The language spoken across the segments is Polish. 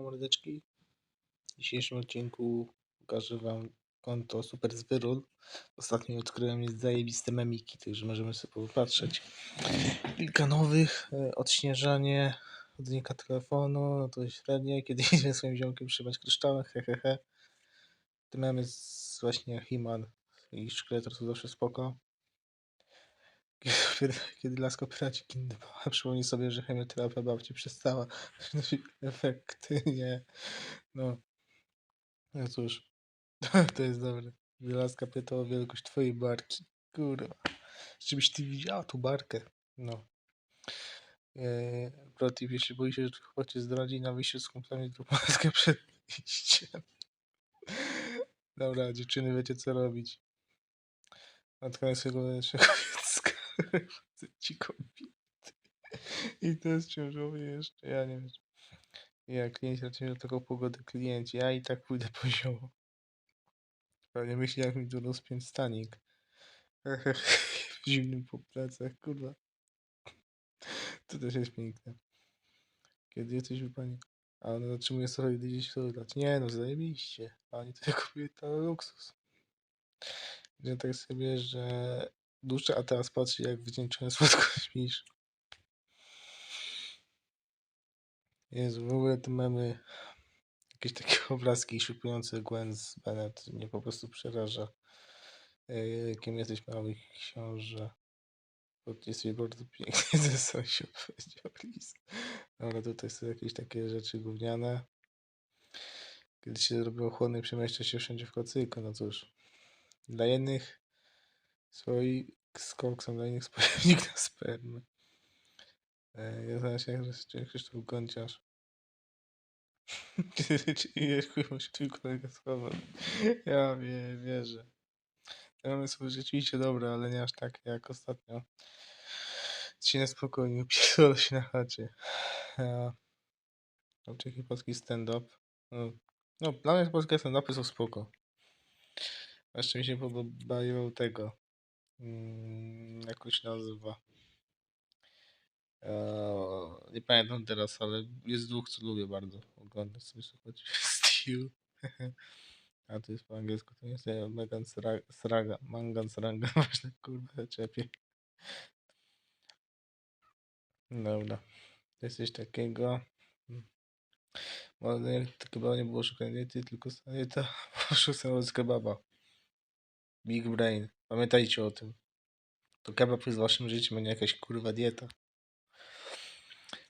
mordeczki. W dzisiejszym odcinku pokażę wam konto Super Zwyrol. Ostatnio odkryłem jest zajebiste memiki, także możemy sobie popatrzeć. Kilka nowych, e, odśnieżanie, odnika telefonu, no to średnie, kiedy idzie swoim ziomkiem trzymać kryształek, hehehe. Te memy z właśnie He-Man i Szkieletor są zawsze spoko. Kiedy, laska piraci kindowała, przypomnij sobie, że chemioterapia babci przestała przynosić efekty, nie. No. No cóż, to jest dobre. Gdy laska pyta o wielkość twojej barki. Kurwa. Żebyś ty widziała tą barkę. No. Eee, protip, jeśli boi się, że chłopak cię zdradzi na wyjściu z kumplami, to maskę przed wyjściem. Dobra, dziewczyny, wiecie co robić. Swojego lepszego dziecka. Chcę ci kobiety. I to jest ciążowy jeszcze, ja nie wiem. Ja, klienci raczej do tego pogody klienci, ja i tak pójdę poziomo. Pewnie myśli, jak mi tu rozpiąć stanik. w zimnym po plecach, kurwa. To też jest piękne. Kiedy jesteś w pani. A ona zatrzymuje sobie gdzieś dać. Nie no, zajebiście. Pani to kobieta luksus. Że tak sobie, że duszę, a teraz patrzy jak wdzięczony słodko śmisz. Jezu, w ogóle te memy, jakieś takie obrazki szykujące Gwen z Bennett mnie po prostu przeraża. Ej, Kim jesteś mały książę? Bo jesteś bardzo piękny ze sąsiad powiedział list. Dobra, tutaj są jakieś takie rzeczy gówniane. Kiedy się robiło chłodno i przemieszcza się wszędzie w kocyku, no cóż. Dla jednych swój skok są dla innych spojownik na spermę. E, Ja znam się Krzysztof Gonciarz. Czyli chuj się twój kolega schował. Ja wie, wierzę. Te mamy są rzeczywiście dobre, ale nie aż tak jak ostatnio. Ci na spokojnie, pierdolę się na chacie. Ja... Oczywiście polski stand-up. No, no, dla mnie polskie stand-upy są spoko. Jeszcze mi się podobają tego. Mm, jak to się nazywa? Eee, nie pamiętam teraz, ale jest dwóch, co lubię bardzo oglądać sobie słuchać. Steel. A to jest po angielsku, to jest Megan Sra- Sraga, Mangan Sraga, właśnie kurwa czepie. Dobra. To jest coś takiego. Może to chyba nie było szukanie diety, tylko sanita. Poszukałem z kebaba. Big Brain. Pamiętajcie o tym. To kebab jest waszym życiem, a nie jakaś kurwa dieta.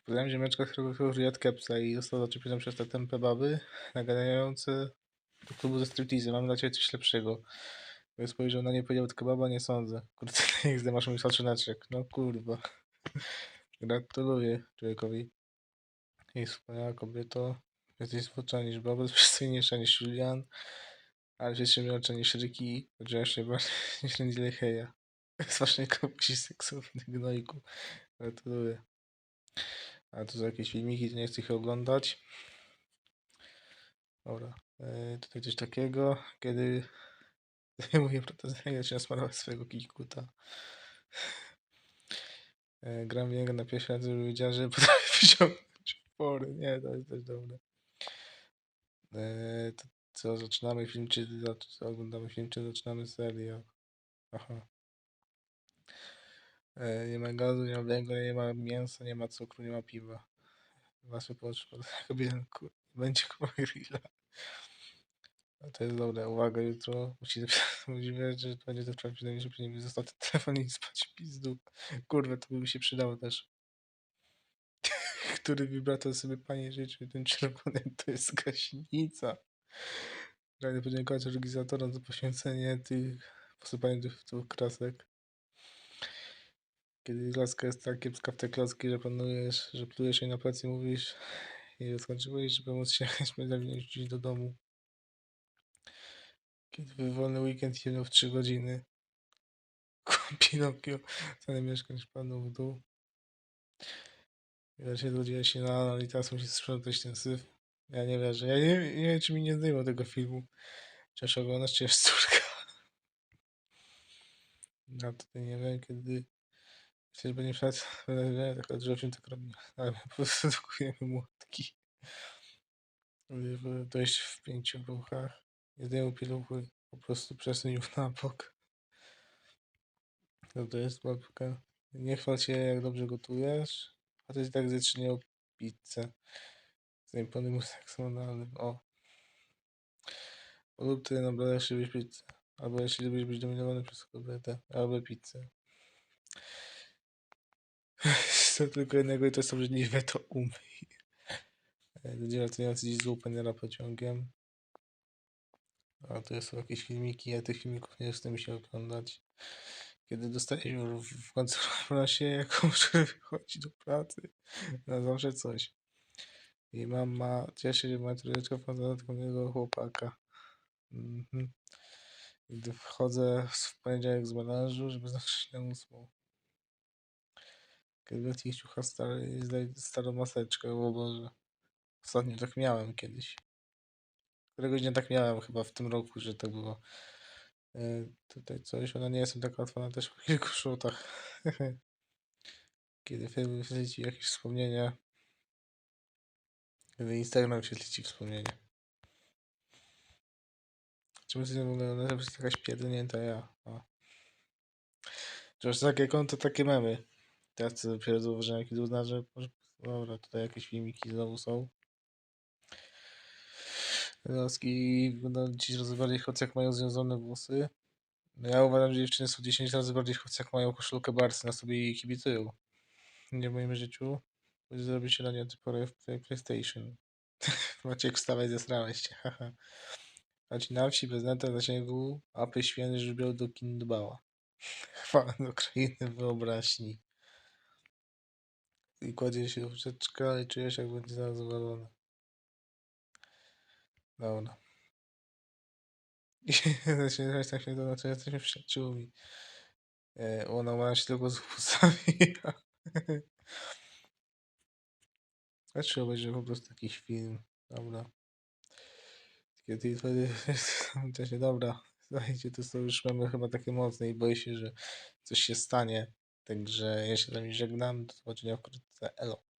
Poznałem ziemeczka, którego jadł kepsa i został zaczepiony przez te tempe baby nagadające do klubu ze striptease. Mam dla ciebie coś lepszego. Bo spojrzał na nie powiedział od kebaba, nie sądzę. Kurde, jak masz mój szaczyneczek. No kurwa. Gratuluję człowiekowi. Jest wspaniała kobieta. Jesteś zwłocza niż baba, przystojniejsza niż Julian. Ale jest milsza niż Ricky. Chociaż się bardziej niż Lindsay Leheya. Zwłaszcza komuś seksowny gnojku. Gratuluję. A to są jakieś filmiki, to nie chcę ich oglądać. Dobra. E, tutaj coś takiego, kiedy mówię protezę, się nasmarować swojego kikuta. E, gram w niego na pierwszy raz, żeby wiedział, że potrafi wyciągnąć pory. Nie, to jest też dobre. E, to co, zaczynamy film, czy oglądamy film, czy zaczynamy serial? Aha. E, nie ma gazu, nie ma węgla, nie ma mięsa, nie ma cukru, nie ma piwa. Wasze potrzeby kobienku. Będzie kurwa grilla. A to jest dobre. Uwaga, jutro musi musi wiedzieć, że będzie to prawdziwe, żeby nie został ten telefon i spać pizdu. Kurwa, to by mi się przydało też. Który wibrator sobie pani życzy? Ten czerwony to jest gaśnica. Pragnę podziękować organizatorom za poświęcenie tych posypania tych, tych krasek. Kiedy laska jest tak kiepska w te klocki, że planujesz, że plujesz jej na plecy i mówisz i skończyłeś, żeby móc się gdzieś do domu. Kiedy w wolny weekend jedno w 3 godziny. Pinokio, ceny mieszkań spadną w dół. Się zgodziłem się na i teraz musi sprzątać ten syf. Ja nie wierzę. Ja nie, nie wiem, czy mi nie zdejmą tego filmu. Chociaż oglądasz, czy jest córka. Ja tutaj nie wiem, kiedy... Że będzie. Będę tak odrzucił tak robię. Ale po prostu drukujemy młotki. dojść w pięciu ruchach. Nie zdejmuj pieluchy, po prostu przesuń ją na bok. No to jest babka. Nie chwal się, jak dobrze gotujesz, a to jest tak o pizzę. Zaimponuj seksualnym. O. Polub ty naprawdę jeśli lubisz pizzę. Albo jeśli lubisz być dominowany przez kobietę, albo pizzę. To tylko jednego i to jest obrzydliwe, to umyj. E, Ludzie latający dziś z Openera pociągiem. A to są jakieś filmiki, ja tych filmików nie chcę mi się oglądać. Kiedy dostajesz w końcu się jakąś wychodzi do pracy. Na zawsze coś. I mama cieszy się, ma trójeczkę podatnego chłopaka. Mhm. Gdy wchodzę w poniedziałek z melanżu, żeby zacząć na ósmą. Kiedy Betty ciucha stary, zdaj- starą maseczkę, o Boże. Ostatnio tak miałem kiedyś. Któregoś dnia tak miałem chyba w tym roku, że tak było. E, tutaj coś, ona nie jestem taka łatwa też po kilku szutach. Kiedy film wyświetli ci jakieś wspomnienia. Kiedy Instagram wyświetli ci wspomnienia. Czemu się w ogóle ona jest jakaś pierdolnięta ja? O. Że masz takie konto, takie memy. Teraz dopiero zauważyłem, jaki uznałem, że. Dobra, tutaj jakieś filmiki znowu są. Laski wyglądają dziś razy bardziej choć jak mają związane włosy. No ja uważam, że dziewczyny są 10 razy bardziej choć jak mają koszulkę Barcy na sobie i kibicują. Nie w moim życiu. Będzie zrobić nie typowe PlayStation. Maciek wstawaj, zesrałeś się, haha. A ci na wsi bez neta zasięgu, apy święty żebią do kin dbała. Chwała do krainy wyobraźni. I kładzie się do łóżeczka i czujesz jak będzie zaraz zawalone. Dobra. I zaczynać tak się to znaczy, jesteśmy przyjaciółmi. E, ona ma się tylko z włosami. A czy obejrzę po prostu jakiś film. Dobra. Kiedy wtedy wcześniej, dobra. Słuchajcie, to są już mamy chyba takie mocne i boję się, że coś się stanie. Także ja się z wami żegnam. Do zobaczenia wkrótce. Elo.